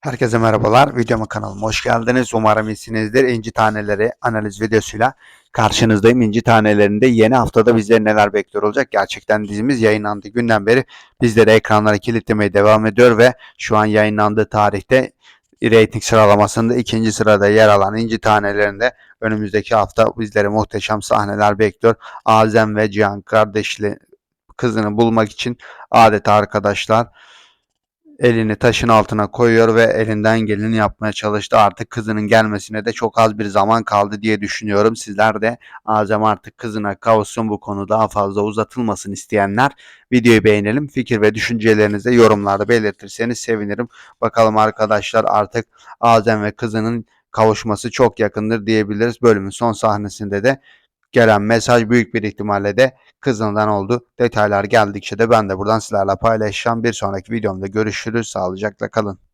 Herkese merhabalar. Videoma kanalıma hoş geldiniz. Umarım iyisinizdir. İnci taneleri analiz videosuyla karşınızdayım. İnci tanelerinde yeni haftada bizleri neler bekliyor olacak? Gerçekten dizimiz yayınlandığı günden beri bizleri ekranlara kilitlemeye devam ediyor ve şu an yayınlandığı tarihte reyting sıralamasında ikinci sırada yer alan İnci tanelerinde önümüzdeki hafta bizleri muhteşem sahneler bekliyor. Azem ve Cihan kardeşli kızını bulmak için adeta arkadaşlar elini taşın altına koyuyor ve elinden geleni yapmaya çalıştı. Artık kızının gelmesine de çok az bir zaman kaldı diye düşünüyorum. Sizler de Azem artık kızına kavuşsun bu konu daha fazla uzatılmasın isteyenler videoyu beğenelim. Fikir ve düşüncelerinizi yorumlarda belirtirseniz sevinirim. Bakalım arkadaşlar artık Azem ve kızının kavuşması çok yakındır diyebiliriz. Bölümün son sahnesinde de gelen mesaj büyük bir ihtimalle de kızından oldu. Detaylar geldikçe de ben de buradan sizlerle paylaşacağım. Bir sonraki videomda görüşürüz. Sağlıcakla kalın.